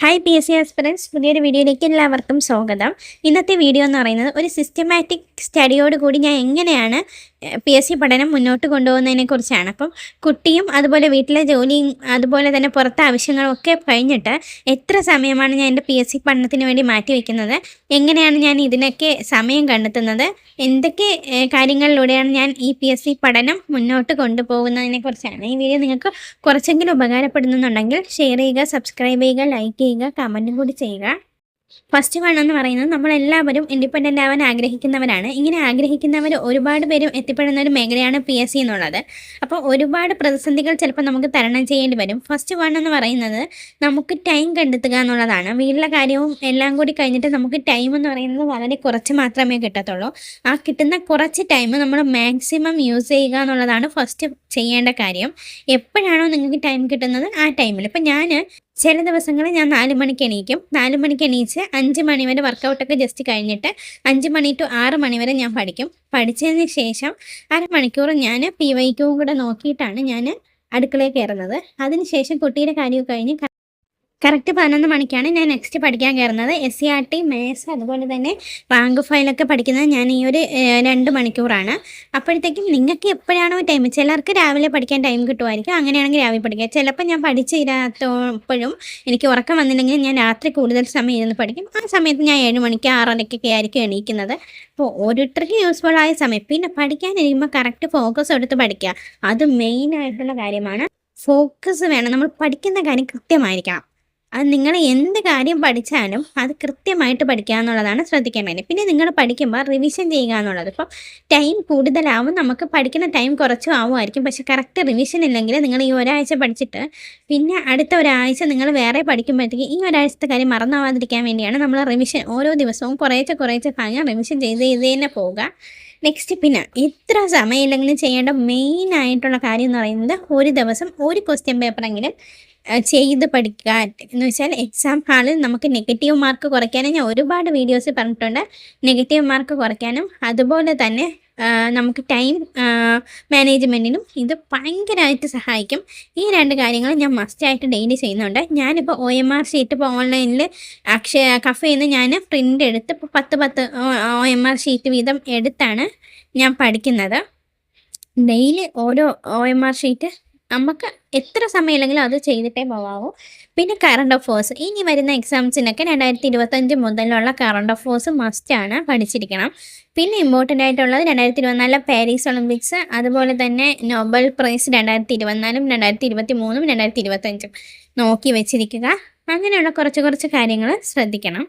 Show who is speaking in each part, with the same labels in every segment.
Speaker 1: Hi P S C aspirants പുതിയൊരു വീഡിയോയിലേക്ക് എല്ലാവർക്കും സ്വാഗതം. ഇന്നത്തെ വീഡിയോ എന്ന് പറയുന്നത് ഒരു സിസ്റ്റമാറ്റിക് സ്റ്റഡിയോട് കൂടി ഞാൻ എങ്ങനെയാണ് പി എസ് സി പഠനം മുന്നോട്ട് കൊണ്ടുപോകുന്നതിനെ കുറിച്ചാണ്. അപ്പം കുട്ടിയും അതുപോലെ വീട്ടിലെ ജോലിയും അതുപോലെ തന്നെ പുറത്തെ ആവശ്യങ്ങളും ഒക്കെ കഴിഞ്ഞിട്ട് എത്ര സമയമാണ് ഞാൻ എന്റെ പി എസ് സി പഠനത്തിന് വേണ്ടി മാറ്റി വയ്ക്കുന്നത് എങ്ങനെയാണ് ഞാൻ ഇതിനൊക്കെ സമയം കണ്ടെത്തുന്നത്? എന്തൊക്കെ കാര്യങ്ങളിലൂടെയാണ് ഞാൻ ഈ പി എസ് സി പഠനം മുന്നോട്ട് കൊണ്ടുപോകുന്നതിനെ കുറിച്ചാണ്. ഈ വീഡിയോ നിങ്ങൾക്ക് കുറച്ചെങ്കിലും ഉപകാരപ്പെടുന്നുണ്ടെങ്കിൽ ഷെയർ ചെയ്യുക സബ്സ്ക്രൈബ് ചെയ്യുക ലൈക്ക് ചെയ്യുക കമന്റും കൂടി ചെയ്യുക. ഫസ്റ്റ് വൺ എന്ന് പറയുന്നത് നമ്മളെല്ലാവരും ഇൻഡിപെൻഡന്റ് ആവാൻ ആഗ്രഹിക്കുന്നവരാണ്. ഇങ്ങനെ ആഗ്രഹിക്കുന്നവർ ഒരുപാട് പേരും എത്തിപ്പെടുന്ന ഒരു മേഖലയാണ് പി എസ് സി എന്നുള്ളത്. അപ്പോൾ ഒരുപാട് പ്രതിസന്ധികൾ ചിലപ്പോൾ നമുക്ക് തരണം ചെയ്യേണ്ടി വരും. ഫസ്റ്റ് വൺ എന്ന് പറയുന്നത് നമുക്ക് ടൈം കണ്ടെത്തുക എന്നുള്ളതാണ്. വീട്ടിലെ കാര്യവും എല്ലാം കൂടി കഴിഞ്ഞിട്ട് നമുക്ക് ടൈം എന്ന് പറയുന്നത് വളരെ കുറച്ച് മാത്രമേ കിട്ടത്തുള്ളൂ. ആ കിട്ടുന്ന കുറച്ച് ടൈം നമ്മൾ മാക്സിമം യൂസ് ചെയ്യുക എന്നുള്ളതാണ് ഫസ്റ്റ് ചെയ്യേണ്ട കാര്യം. എപ്പോഴാണോ നിങ്ങൾക്ക് ടൈം കിട്ടുന്നത് ആ ടൈമിൽ ഇപ്പം ഞാൻ ചില ദിവസങ്ങളിൽ ഞാൻ നാല് മണിക്ക് എണീക്കും. നാല് മണിക്ക് എണീച്ച് അഞ്ച് മണി വരെ വർക്കൗട്ടൊക്കെ ജസ്റ്റ് കഴിഞ്ഞിട്ട് അഞ്ച് മണി ടു ആറ് മണി വരെ ഞാൻ പഠിക്കും. പഠിച്ചതിന് ശേഷം അരമണിക്കൂർ ഞാൻ പി വൈക്കും കൂടെ നോക്കിയിട്ടാണ് ഞാൻ അടുക്കളയിൽ കയറുന്നത്. അതിനുശേഷം കുട്ടിയുടെ കാര്യമൊക്കെ കഴിഞ്ഞ് കറക്റ്റ് പതിനൊന്ന് മണിക്കാണ് ഞാൻ നെക്സ്റ്റ് പഠിക്കാൻ കയറുന്നത്. S C R T maths അതുപോലെ തന്നെ റാങ്ക് ഫയലൊക്കെ പഠിക്കുന്നത് ഞാൻ ഈ ഒരു രണ്ട് മണിക്കൂറാണ്. അപ്പോഴത്തേക്കും നിങ്ങൾക്ക് എപ്പോഴാണോ ടൈം ചിലർക്ക് രാവിലെ പഠിക്കാൻ ടൈം കിട്ടുമായിരിക്കും. അങ്ങനെയാണെങ്കിൽ രാവിലെ പഠിക്കുക. ചിലപ്പോൾ ഞാൻ പഠിച്ചിരാത്തപ്പോഴും എനിക്ക് ഉറക്കം വന്നില്ലെങ്കിൽ ഞാൻ രാത്രി കൂടുതൽ സമയം ഇരുന്ന് പഠിക്കും. ആ സമയത്ത് ഞാൻ ഏഴ് മണിക്ക് ആറരയ്ക്കൊക്കെ ആയിരിക്കും എണീക്കുന്നത്. അപ്പോൾ ഓരോരുത്തർക്ക് യൂസ്ഫുൾ ആയ സമയം. പിന്നെ പഠിക്കാനിരിക്കുമ്പോൾ കറക്റ്റ് ഫോക്കസ് എടുത്ത് പഠിക്കുക. അത് മെയിൻ ആയിട്ടുള്ള കാര്യമാണ്. ഫോക്കസ് വേണം. നമ്മൾ പഠിക്കുന്ന കാര്യം കൃത്യമായിരിക്കണം. അത് നിങ്ങൾ എന്ത് കാര്യം പഠിച്ചാലും അത് കൃത്യമായിട്ട് പഠിക്കുക എന്നുള്ളതാണ് ശ്രദ്ധിക്കേണ്ടത് പിന്നെ നിങ്ങൾ പഠിക്കുമ്പോൾ റിവിഷൻ ചെയ്യുക എന്നുള്ളത്. ഇപ്പം ടൈം കൂടുതലാവും. നമുക്ക് പഠിക്കുന്ന ടൈം കുറച്ചും ആവുമായിരിക്കും. പക്ഷേ കറക്റ്റ് റിവിഷൻ ഇല്ലെങ്കിൽ നിങ്ങൾ ഈ ഒരാഴ്ച പഠിച്ചിട്ട് പിന്നെ അടുത്ത ഒരാഴ്ച നിങ്ങൾ വേറെ പഠിക്കുമ്പോഴത്തേക്ക് ഈ ഒരാഴ്ചത്തെ കാര്യം മറന്നാവാതിരിക്കാൻ വേണ്ടിയാണ് നമ്മൾ റിവിഷൻ ഓരോ ദിവസവും കുറേശ്ശെ കുറേശ്ശെ ഭാഗം റിവിഷൻ ചെയ്ത് ചെയ്ത് തന്നെ പോവുക. നെക്സ്റ്റ് പിന്നെ ഇത്ര സമയമില്ലെങ്കിലും ചെയ്യേണ്ട മെയിൻ ആയിട്ടുള്ള കാര്യം എന്ന് പറയുന്നത് ഒരു ദിവസം ഒരു ക്വസ്റ്റ്യൻ പേപ്പറെങ്കിലും ചെയ്ത് പഠിക്കാൻ എന്ന് വെച്ചാൽ എക്സാം ഹാളിൽ നമുക്ക് നെഗറ്റീവ് മാർക്ക് കുറയ്ക്കാനും ഞാൻ ഒരുപാട് വീഡിയോസ് പറഞ്ഞിട്ടുണ്ട്. നെഗറ്റീവ് മാർക്ക് കുറയ്ക്കാനും അതുപോലെ തന്നെ നമുക്ക് ടൈം മാനേജ്മെന്റിനും ഇത് ഭയങ്കരമായിട്ട് സഹായിക്കും. ഈ രണ്ട് കാര്യങ്ങൾ ഞാൻ മസ്റ്റായിട്ട് ഡെയിലി ചെയ്യുന്നുണ്ട്. ഞാനിപ്പോൾ ഒ എം ആർ ഷീറ്റ് ഇപ്പോൾ ഓൺലൈനിൽ അക്ഷയ കഫയിൽ നിന്ന് ഞാൻ പ്രിന്റ് എടുത്ത് ഇപ്പോൾ പത്ത് പത്ത് ഒ എം ആർ ഷീറ്റ് വീതം എടുത്താണ് ഞാൻ പഠിക്കുന്നത്. ഡെയിലി ഓരോ ഒ എം ആർ ഷീറ്റ് നമുക്ക് എത്ര സമയമില്ലെങ്കിലും അത് ചെയ്തിട്ടേ പോകാവൂ പിന്നെ കറണ്ട് അഫേഴ്സ് ഇനി വരുന്ന എക്സാംസിനൊക്കെ രണ്ടായിരത്തി ഇരുപത്തഞ്ച് മുതലുള്ള കറണ്ട് അഫേഴ്സ് മസ്റ്റാണ് പഠിച്ചിരിക്കണം. പിന്നെ ഇമ്പോർട്ടന്റ് ആയിട്ടുള്ളത് രണ്ടായിരത്തി ഇരുപത്തിനാലിലെ പാരീസ് ഒളിമ്പിക്സ് അതുപോലെ തന്നെ നോബൽ പ്രൈസ് രണ്ടായിരത്തി ഇരുപത്തിനാലും രണ്ടായിരത്തി ഇരുപത്തി മൂന്നും രണ്ടായിരത്തി ഇരുപത്തഞ്ചും നോക്കി വെച്ചിരിക്കുക. അങ്ങനെയുള്ള കുറച്ച് കുറച്ച് കാര്യങ്ങൾ ശ്രദ്ധിക്കണം.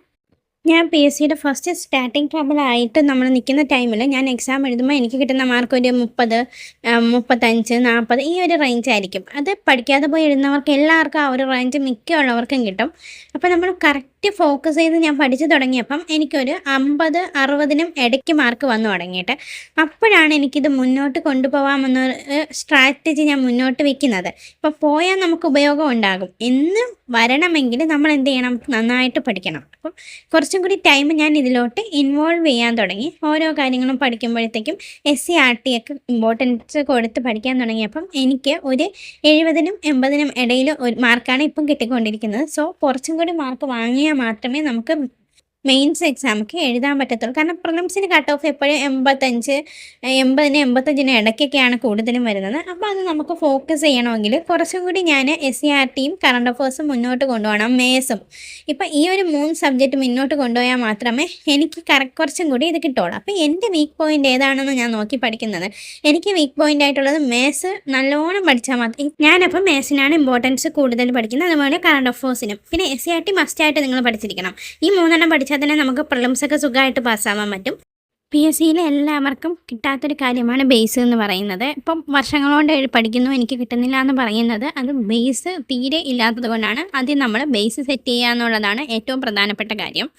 Speaker 1: ഞാൻ പി എസ് സിയുടെ ഫസ്റ്റ് സ്റ്റാർട്ടിങ് ട്രബിളായിട്ട് നമ്മൾ നിൽക്കുന്ന ടൈമിൽ ഞാൻ എക്സാം എഴുതുമ്പോൾ എനിക്ക് കിട്ടുന്ന മാർക്ക് ഒരു മുപ്പത് മുപ്പത്തഞ്ച് നാൽപ്പത് ഈ ഒരു റേഞ്ച് ആയിരിക്കും. അത് പഠിക്കാതെ പോയി എഴുതുന്നവർക്ക് എല്ലാവർക്കും ആ ഒരു റേഞ്ച് മിക്കുള്ളവർക്കും കിട്ടും. അപ്പോൾ നമ്മൾ കറക്റ്റ് ഫോക്കസ് ചെയ്ത് ഞാൻ പഠിച്ചു തുടങ്ങിയപ്പം എനിക്കൊരു അമ്പത് അറുപതിനും ഇടയ്ക്ക് മാർക്ക് വന്നു തുടങ്ങിയിട്ട്. അപ്പോഴാണ് എനിക്കിത് മുന്നോട്ട് കൊണ്ടുപോകാമെന്നൊരു സ്ട്രാറ്റജി ഞാൻ മുന്നോട്ട് വെക്കുന്നത്. ഇപ്പോൾ പോയാൽ നമുക്ക് ഉപയോഗം ഉണ്ടാകും. എന്ന് വരണമെങ്കിൽ നമ്മൾ എന്ത് ചെയ്യണം? നന്നായിട്ട് പഠിക്കണം. അപ്പം കുറച്ചും കൂടി ടൈം ഞാൻ ഇതിലോട്ട് ഇൻവോൾവ് ചെയ്യാൻ തുടങ്ങി. ഓരോ കാര്യങ്ങളും പഠിക്കുമ്പോഴത്തേക്കും എസ് സി ആർ ടി ഒക്കെ ഇമ്പോർട്ടൻസ് കൊടുത്ത് പഠിക്കാൻ തുടങ്ങിയപ്പം എനിക്ക് ഒരു എഴുപതിനും എൺപതിനും ഇടയിൽ ഒരു മാർക്കാണ് ഇപ്പം കിട്ടിക്കൊണ്ടിരിക്കുന്നത്. സോ കുറച്ചും കൂടി മാർക്ക് വാങ്ങിയാൽ മാത്രമേ നമുക്ക് മെയിൻസ് എക്സാമൊക്കെ എഴുതാൻ പറ്റത്തുള്ളൂ. കാരണം പ്രിലിംസിന് കട്ട് ഓഫ് എപ്പോഴും എൺപത്തഞ്ച് എൺപതിന് എൺപത്തഞ്ചിന് ഇടയ്ക്കൊക്കെയാണ് കൂടുതലും വരുന്നത്. അപ്പോൾ അത് നമുക്ക് ഫോക്കസ് ചെയ്യണമെങ്കിൽ കുറച്ചും കൂടി ഞാൻ എസ് സി ആർ ടിയും കറണ്ട് അഫേഴ്സും മുന്നോട്ട് കൊണ്ടുപോകണം മേസും ഇപ്പം ഈ ഒരു മൂന്ന് സബ്ജക്റ്റ് മുന്നോട്ട് കൊണ്ടുപോയാൽ മാത്രമേ എനിക്ക് കുറച്ചും കൂടി ഇത് കിട്ടുള്ളൂ അപ്പോൾ എന്റെ വീക്ക് പോയിന്റ് ഏതാണെന്ന് ഞാൻ നോക്കി പഠിക്കുന്നത്. എനിക്ക് വീക്ക് പോയിന്റ് ആയിട്ടുള്ളത് മേസ് നല്ലോണം പഠിച്ചാൽ മാത്രം ഞാനപ്പോൾ മേസിനാണ് ഇമ്പോർട്ടൻസ് കൂടുതൽ പഠിക്കുന്നത്. അതുപോലെ കറണ്ട് അഫേഴ്സിനും പിന്നെ എസ് സി ആർ ടി മസ്റ്റായിട്ട് നിങ്ങൾ പഠിച്ചിരിക്കണം. ഈ മൂന്നെണ്ണം പഠിച്ചാൽ തന്നെ നമുക്ക് പ്രിലിംസ് ഒക്കെ സുഖമായിട്ട് പാസ്സാവാൻ പറ്റും. പി എസ് സിയിലെ എല്ലാവർക്കും കിട്ടാത്തൊരു കാര്യമാണ് ബേസ് എന്ന് പറയുന്നത്. ഇപ്പം വർഷങ്ങളോണ്ട് പഠിക്കുന്നു എനിക്ക് കിട്ടുന്നില്ല എന്ന് പറയുന്നത് അത് ബേസ് തീരെ ഇല്ലാത്തത് കൊണ്ടാണ്. ആദ്യം നമ്മൾ ബേസ് സെറ്റ് ചെയ്യുക എന്നുള്ളതാണ് ഏറ്റവും പ്രധാനപ്പെട്ട കാര്യം.